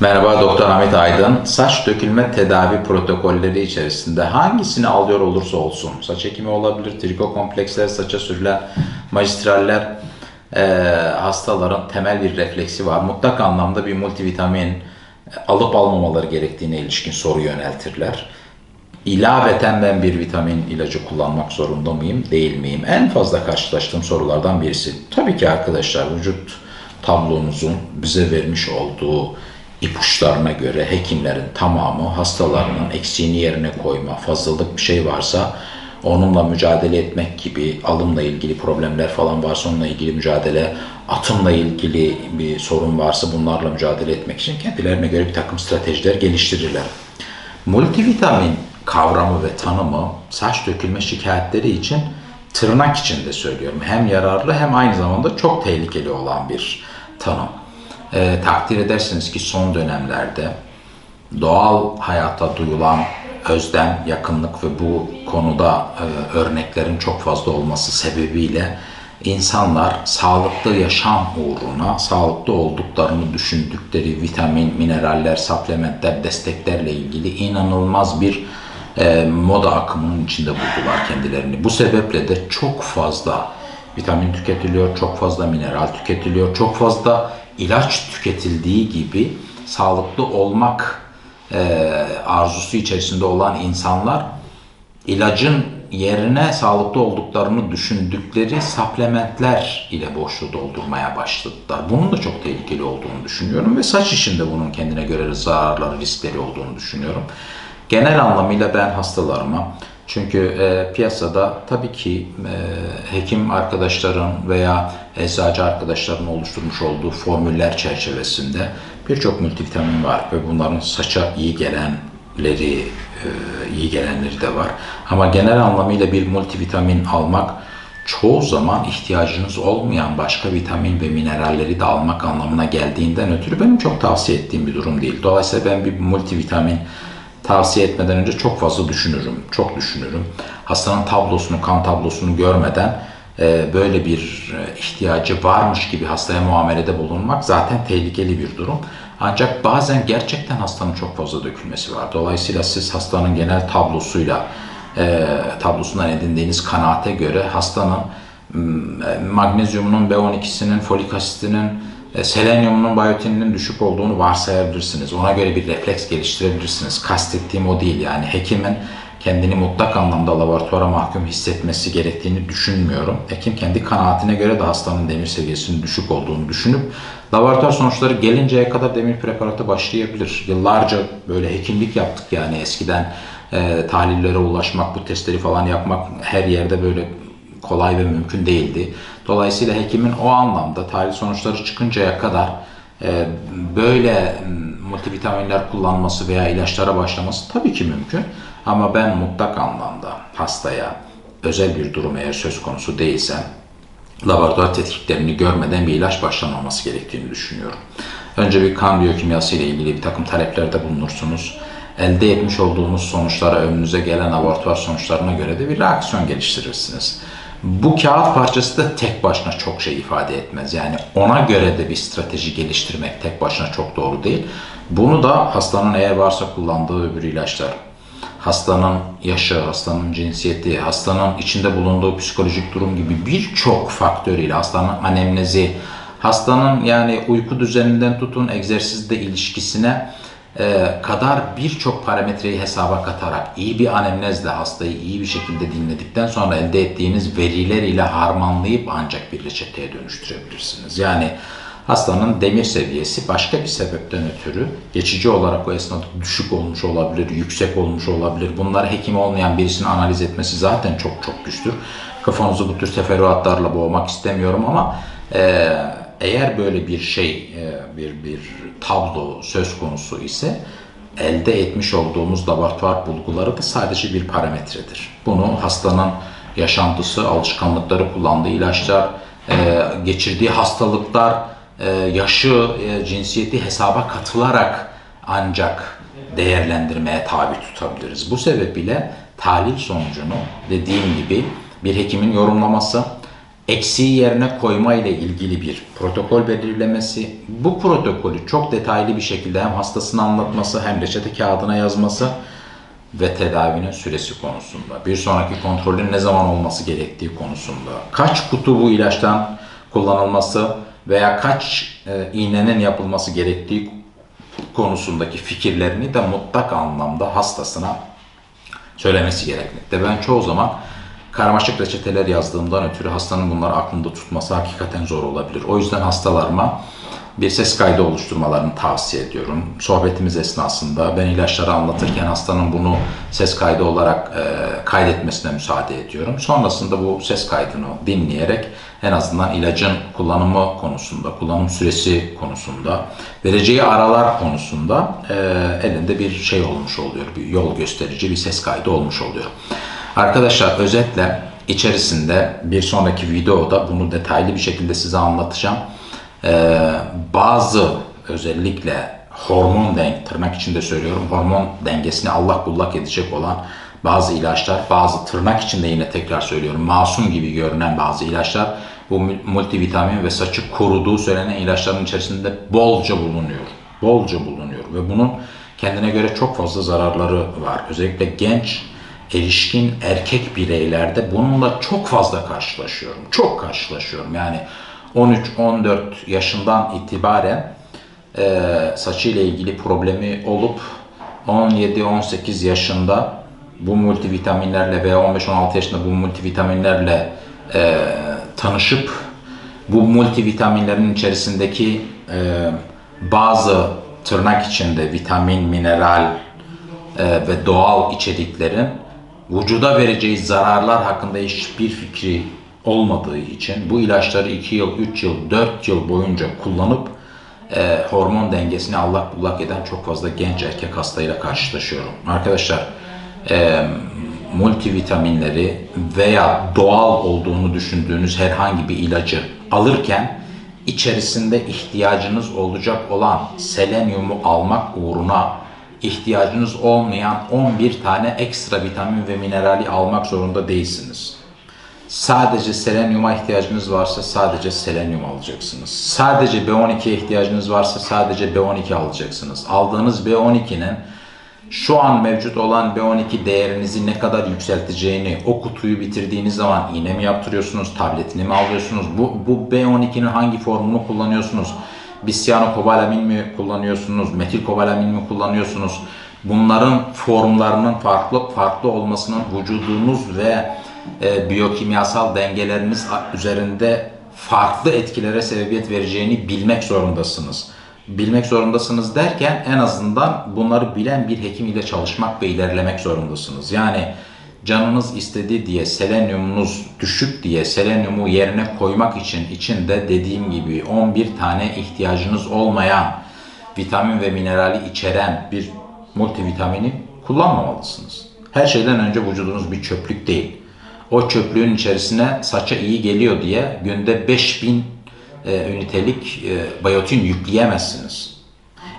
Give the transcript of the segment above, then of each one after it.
Merhaba Doktor Ahmet Aydın. Saç dökülme tedavi protokolleri içerisinde hangisini alıyor olursa olsun, saç ekimi olabilir, triko kompleksler, saça sürülen magistraller, eee, hastaların temel bir refleksi var. Mutlak anlamda bir multivitamin e, alıp almamaları gerektiğine ilişkin soru yöneltirler. İlaveten ben bir vitamin ilacı kullanmak zorunda mıyım, değil miyim? En fazla karşılaştığım sorulardan birisi. Tabii ki arkadaşlar vücut tablonuzun bize vermiş olduğu ipuçlarına göre hekimlerin tamamı hastalarının eksiğini yerine koyma, fazlalık bir şey varsa onunla mücadele etmek gibi alımla ilgili problemler falan varsa onunla ilgili mücadele, atımla ilgili bir sorun varsa bunlarla mücadele etmek için kendilerine göre bir takım stratejiler geliştirirler. Multivitamin kavramı ve tanımı saç dökülme şikayetleri için tırnak içinde söylüyorum. Hem yararlı hem aynı zamanda çok tehlikeli olan bir tanım. Ee, takdir edersiniz ki son dönemlerde doğal hayata duyulan özlem, yakınlık ve bu konuda e, örneklerin çok fazla olması sebebiyle insanlar sağlıklı yaşam uğruna sağlıklı olduklarını düşündükleri vitamin, mineraller, supplementler, desteklerle ilgili inanılmaz bir e, moda akımının içinde buldular kendilerini. Bu sebeple de çok fazla vitamin tüketiliyor, çok fazla mineral tüketiliyor, çok fazla ilaç tüketildiği gibi sağlıklı olmak e, arzusu içerisinde olan insanlar ilacın yerine sağlıklı olduklarını düşündükleri supplementler ile boşluğu doldurmaya başladılar. Bunun da çok tehlikeli olduğunu düşünüyorum ve saç işinde bunun kendine göre zararları, riskleri olduğunu düşünüyorum. Genel anlamıyla ben hastalarıma çünkü e, piyasada tabii ki e, hekim arkadaşların veya eczacı arkadaşların oluşturmuş olduğu formüller çerçevesinde birçok multivitamin var ve bunların saça iyi gelenleri, e, iyi gelenleri de var. Ama genel anlamıyla bir multivitamin almak çoğu zaman ihtiyacınız olmayan başka vitamin ve mineralleri de almak anlamına geldiğinden ötürü benim çok tavsiye ettiğim bir durum değil. Dolayısıyla ben bir multivitamin tavsiye etmeden önce çok fazla düşünürüm, çok düşünürüm. Hastanın tablosunu, kan tablosunu görmeden e, böyle bir e, ihtiyacı varmış gibi hastaya muamelede bulunmak zaten tehlikeli bir durum. Ancak bazen gerçekten hastanın çok fazla dökülmesi var. Dolayısıyla siz hastanın genel tablosuyla, e, tablosundan edindiğiniz kanaate göre hastanın magnezyumunun, B12'sinin, folik asitinin, selenyumunun, biyotininin düşük olduğunu varsayabilirsiniz. Ona göre bir refleks geliştirebilirsiniz. Kastettiğim o değil yani hekimin kendini mutlak anlamda laboratuvara mahkum hissetmesi gerektiğini düşünmüyorum. Hekim kendi kanaatine göre de hastanın demir seviyesinin düşük olduğunu düşünüp laboratuvar sonuçları gelinceye kadar demir preparatı başlayabilir. Yıllarca böyle hekimlik yaptık yani eskiden e, tahlillere ulaşmak, bu testleri falan yapmak her yerde böyle kolay ve mümkün değildi. Dolayısıyla hekimin o anlamda tahlil sonuçları çıkıncaya kadar e, böyle multivitaminler kullanması veya ilaçlara başlaması tabii ki mümkün. Ama ben mutlak anlamda hastaya özel bir durum eğer söz konusu değilse laboratuvar tetkiklerini görmeden bir ilaç başlamaması gerektiğini düşünüyorum. Önce bir kan biyokimyası ile ilgili bir takım taleplerde bulunursunuz. Elde etmiş olduğunuz sonuçlara, önünüze gelen laboratuvar sonuçlarına göre de bir reaksiyon geliştirirsiniz. Bu kağıt parçası da tek başına çok şey ifade etmez. Yani ona göre de bir strateji geliştirmek tek başına çok doğru değil. Bunu da hastanın eğer varsa kullandığı öbür ilaçlar, hastanın yaşı, hastanın cinsiyeti, hastanın içinde bulunduğu psikolojik durum gibi birçok faktörüyle hastanın anemnezi, hastanın yani uyku düzeninden tutun egzersizde ilişkisine kadar birçok parametreyi hesaba katarak iyi bir anemnezle hastayı iyi bir şekilde dinledikten sonra elde ettiğiniz veriler ile harmanlayıp ancak bir reçeteye dönüştürebilirsiniz. Yani hastanın demir seviyesi başka bir sebepten ötürü geçici olarak o esnada düşük olmuş olabilir, yüksek olmuş olabilir. Bunları hekim olmayan birisinin analiz etmesi zaten çok çok güçtür. Kafanızı bu tür teferruatlarla boğmak istemiyorum ama e, eğer böyle bir şey, e, bir bir tablo söz konusu ise elde etmiş olduğumuz laboratuvar bulguları da sadece bir parametredir. Bunu hastanın yaşantısı, alışkanlıkları, kullandığı ilaçlar, e, geçirdiği hastalıklar, e, yaşı, cinsiyeti hesaba katılarak ancak değerlendirmeye tabi tutabiliriz. Bu sebeple tahlil sonucunu dediğim gibi bir hekimin yorumlaması, eksiği yerine koyma ile ilgili bir protokol belirlemesi. Bu protokolü çok detaylı bir şekilde hem hastasına anlatması hem reçete kağıdına yazması ve tedavinin süresi konusunda, bir sonraki kontrolün ne zaman olması gerektiği konusunda, kaç kutu bu ilaçtan kullanılması veya kaç e, iğnenin yapılması gerektiği konusundaki fikirlerini de mutlak anlamda hastasına söylemesi gerekmekte. Ben çoğu zaman karmaşık reçeteler yazdığımdan ötürü hastanın bunları aklında tutması hakikaten zor olabilir. O yüzden hastalarıma bir ses kaydı oluşturmalarını tavsiye ediyorum. Sohbetimiz esnasında ben ilaçları anlatırken hastanın bunu ses kaydı olarak e, kaydetmesine müsaade ediyorum. Sonrasında bu ses kaydını dinleyerek en azından ilacın kullanımı konusunda, kullanım süresi konusunda, vereceği aralar konusunda e, elinde bir şey olmuş oluyor, bir yol gösterici bir ses kaydı olmuş oluyor. Arkadaşlar özetle içerisinde bir sonraki videoda bunu detaylı bir şekilde size anlatacağım. Ee, bazı özellikle hormon denk tırnak içinde söylüyorum hormon dengesini allak bullak edecek olan bazı ilaçlar bazı tırnak içinde yine tekrar söylüyorum masum gibi görünen bazı ilaçlar bu multivitamin ve saçı koruduğu söylenen ilaçların içerisinde bolca bulunuyor. Bolca bulunuyor ve bunun kendine göre çok fazla zararları var. Özellikle genç erişkin erkek bireylerde bununla çok fazla karşılaşıyorum. Çok karşılaşıyorum. Yani 13-14 yaşından itibaren e, saçıyla ilgili problemi olup 17-18 yaşında bu multivitaminlerle veya 15-16 yaşında bu multivitaminlerle e, tanışıp bu multivitaminlerin içerisindeki e, bazı tırnak içinde vitamin, mineral e, ve doğal içeriklerin vücuda vereceği zararlar hakkında hiçbir fikri olmadığı için bu ilaçları 2 yıl, 3 yıl, 4 yıl boyunca kullanıp e, hormon dengesini allak bullak eden çok fazla genç erkek hastayla karşılaşıyorum. Arkadaşlar e, multivitaminleri veya doğal olduğunu düşündüğünüz herhangi bir ilacı alırken içerisinde ihtiyacınız olacak olan selenyumu almak uğruna ihtiyacınız olmayan 11 tane ekstra vitamin ve minerali almak zorunda değilsiniz. Sadece selenyuma ihtiyacınız varsa sadece selenyum alacaksınız. Sadece B12'ye ihtiyacınız varsa sadece B12 alacaksınız. Aldığınız B12'nin şu an mevcut olan B12 değerinizi ne kadar yükselteceğini o kutuyu bitirdiğiniz zaman iğne mi yaptırıyorsunuz, tabletini mi alıyorsunuz, bu, bu B12'nin hangi formunu kullanıyorsunuz, bisyanokobalamin mi kullanıyorsunuz, metilkobalamin mi kullanıyorsunuz, bunların formlarının farklı farklı olmasının vücudunuz ve e, biyokimyasal dengeleriniz üzerinde farklı etkilere sebebiyet vereceğini bilmek zorundasınız. Bilmek zorundasınız derken en azından bunları bilen bir hekim ile çalışmak ve ilerlemek zorundasınız. Yani canınız istedi diye selenyumunuz düşük diye selenyumu yerine koymak için içinde dediğim gibi 11 tane ihtiyacınız olmayan vitamin ve minerali içeren bir multivitamini kullanmamalısınız. Her şeyden önce vücudunuz bir çöplük değil o çöplüğün içerisine saça iyi geliyor diye günde 5000 e, ünitelik e, bayotin yükleyemezsiniz.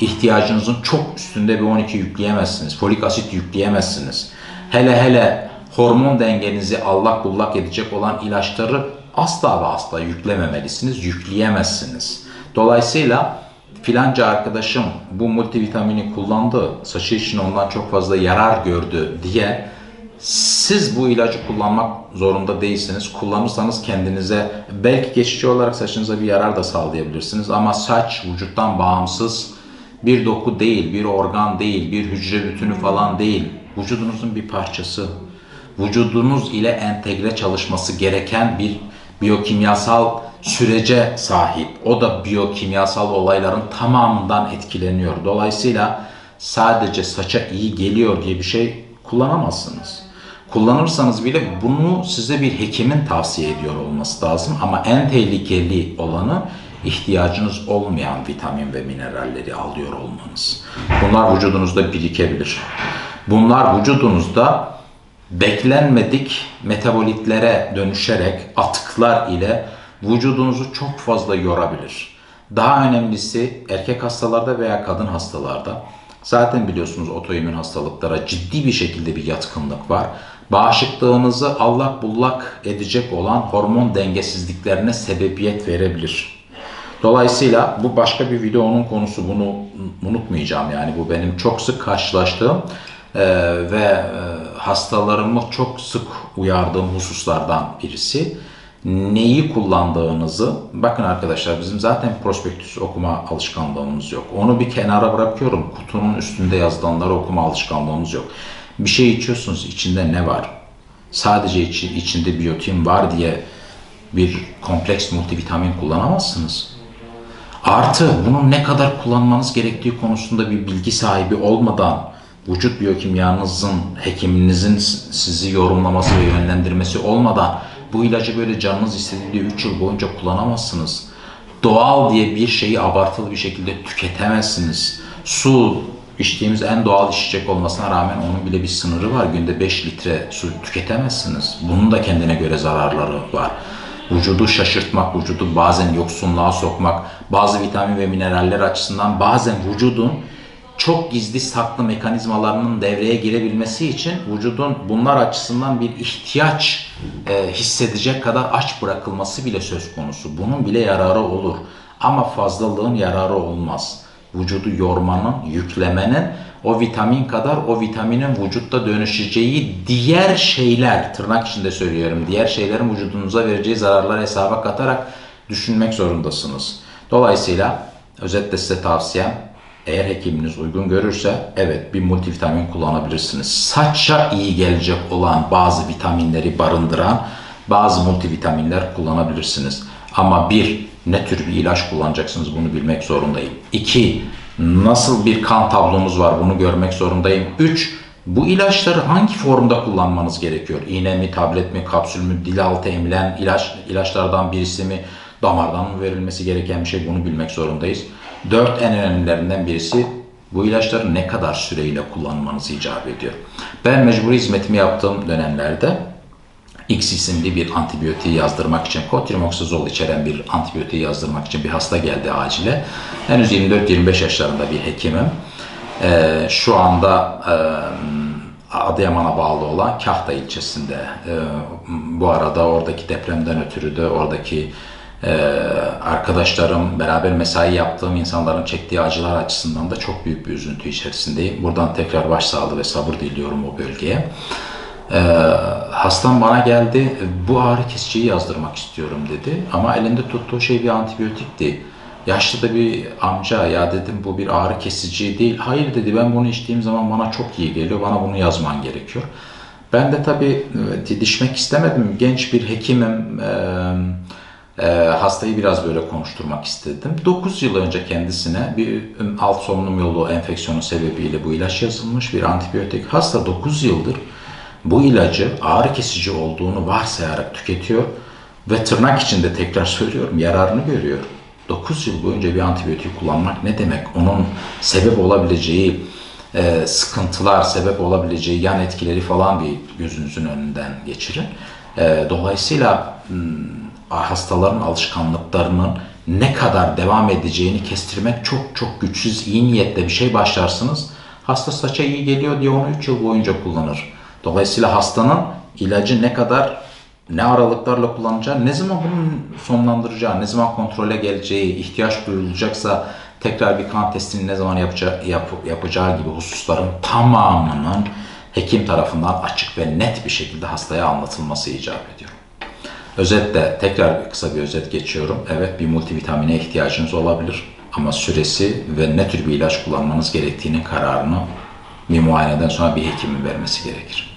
İhtiyacınızın çok üstünde bir 12 yükleyemezsiniz. Folik asit yükleyemezsiniz. Hele hele hormon dengenizi allak bullak edecek olan ilaçları asla ve asla yüklememelisiniz, yükleyemezsiniz. Dolayısıyla filanca arkadaşım bu multivitamini kullandı, saçı için ondan çok fazla yarar gördü diye siz bu ilacı kullanmak zorunda değilsiniz. Kullanırsanız kendinize belki geçici olarak saçınıza bir yarar da sağlayabilirsiniz. Ama saç vücuttan bağımsız bir doku değil, bir organ değil, bir hücre bütünü falan değil. Vücudunuzun bir parçası. Vücudunuz ile entegre çalışması gereken bir biyokimyasal sürece sahip. O da biyokimyasal olayların tamamından etkileniyor. Dolayısıyla sadece saça iyi geliyor diye bir şey kullanamazsınız kullanırsanız bile bunu size bir hekimin tavsiye ediyor olması lazım. Ama en tehlikeli olanı ihtiyacınız olmayan vitamin ve mineralleri alıyor olmanız. Bunlar vücudunuzda birikebilir. Bunlar vücudunuzda beklenmedik metabolitlere dönüşerek atıklar ile vücudunuzu çok fazla yorabilir. Daha önemlisi erkek hastalarda veya kadın hastalarda Zaten biliyorsunuz otoimmün hastalıklara ciddi bir şekilde bir yatkınlık var. Bağışıklığınızı allak bullak edecek olan hormon dengesizliklerine sebebiyet verebilir. Dolayısıyla bu başka bir videonun konusu bunu unutmayacağım yani bu benim çok sık karşılaştığım e, ve e, hastalarımı çok sık uyardığım hususlardan birisi. Neyi kullandığınızı bakın arkadaşlar bizim zaten prospektüs okuma alışkanlığımız yok. Onu bir kenara bırakıyorum. Kutunun üstünde yazılanları okuma alışkanlığımız yok. Bir şey içiyorsunuz içinde ne var? Sadece içi, içinde biyotin var diye bir kompleks multivitamin kullanamazsınız. Artı bunun ne kadar kullanmanız gerektiği konusunda bir bilgi sahibi olmadan vücut biyokimyanızın, hekiminizin sizi yorumlaması ve yönlendirmesi olmadan bu ilacı böyle canınız istediği 3 yıl boyunca kullanamazsınız. Doğal diye bir şeyi abartılı bir şekilde tüketemezsiniz. Su içtiğimiz en doğal içecek olmasına rağmen onun bile bir sınırı var. Günde 5 litre su tüketemezsiniz. Bunun da kendine göre zararları var vücudu şaşırtmak, vücudu bazen yoksunluğa sokmak, bazı vitamin ve mineraller açısından bazen vücudun çok gizli saklı mekanizmalarının devreye girebilmesi için vücudun bunlar açısından bir ihtiyaç e, hissedecek kadar aç bırakılması bile söz konusu. Bunun bile yararı olur. Ama fazlalığın yararı olmaz. Vücudu yormanın, yüklemenin o vitamin kadar o vitaminin vücutta dönüşeceği diğer şeyler, tırnak içinde söylüyorum, diğer şeylerin vücudunuza vereceği zararlar hesaba katarak düşünmek zorundasınız. Dolayısıyla özetle size tavsiyem eğer hekiminiz uygun görürse evet bir multivitamin kullanabilirsiniz. Saça iyi gelecek olan bazı vitaminleri barındıran bazı multivitaminler kullanabilirsiniz. Ama bir, ne tür bir ilaç kullanacaksınız bunu bilmek zorundayım. İki, nasıl bir kan tablomuz var bunu görmek zorundayım. Üç, bu ilaçları hangi formda kullanmanız gerekiyor? İğne mi, tablet mi, kapsül mü, dil altı emilen ilaç, ilaçlardan birisi mi, damardan mı verilmesi gereken bir şey bunu bilmek zorundayız. Dört en önemlilerinden birisi bu ilaçları ne kadar süreyle kullanmanız icap ediyor. Ben mecburi hizmetimi yaptığım dönemlerde X isimli bir antibiyotiği yazdırmak için, kotrimoxazol içeren bir antibiyotiği yazdırmak için bir hasta geldi acile. Henüz 24-25 yaşlarında bir hekimim. Ee, şu anda e, Adıyaman'a bağlı olan Kahta ilçesinde. E, bu arada oradaki depremden ötürü de oradaki e, arkadaşlarım, beraber mesai yaptığım insanların çektiği acılar açısından da çok büyük bir üzüntü içerisindeyim. Buradan tekrar başsağlığı ve sabır diliyorum o bölgeye. Ee, hastam bana geldi, bu ağrı kesiciyi yazdırmak istiyorum dedi. Ama elinde tuttuğu şey bir antibiyotikti. Yaşlı da bir amca, ya dedim bu bir ağrı kesici değil. Hayır dedi, ben bunu içtiğim zaman bana çok iyi geliyor, bana bunu yazman gerekiyor. Ben de tabii e, didişmek istemedim. Genç bir hekimim, e, e, hastayı biraz böyle konuşturmak istedim. 9 yıl önce kendisine bir alt solunum yolu enfeksiyonu sebebiyle bu ilaç yazılmış bir antibiyotik. Hasta 9 yıldır bu ilacı ağrı kesici olduğunu varsayarak tüketiyor ve tırnak içinde tekrar söylüyorum yararını görüyor. 9 yıl boyunca bir antibiyotik kullanmak ne demek? Onun sebep olabileceği e, sıkıntılar, sebep olabileceği yan etkileri falan bir gözünüzün önünden geçirin. E, dolayısıyla hastaların alışkanlıklarının ne kadar devam edeceğini kestirmek çok çok güçsüz, iyi niyetle bir şey başlarsınız. Hasta saça iyi geliyor diye onu 3 yıl boyunca kullanır. Dolayısıyla hastanın ilacı ne kadar ne aralıklarla kullanacağı, ne zaman bunun sonlandıracağı, ne zaman kontrole geleceği, ihtiyaç duyulacaksa tekrar bir kan testini ne zaman yapacağı, yap, yapacağı gibi hususların tamamının hekim tarafından açık ve net bir şekilde hastaya anlatılması icap ediyor. Özetle tekrar kısa bir özet geçiyorum. Evet bir multivitamine ihtiyacınız olabilir ama süresi ve ne tür bir ilaç kullanmanız gerektiğinin kararını bir muayeneden sonra bir hekimin vermesi gerekir.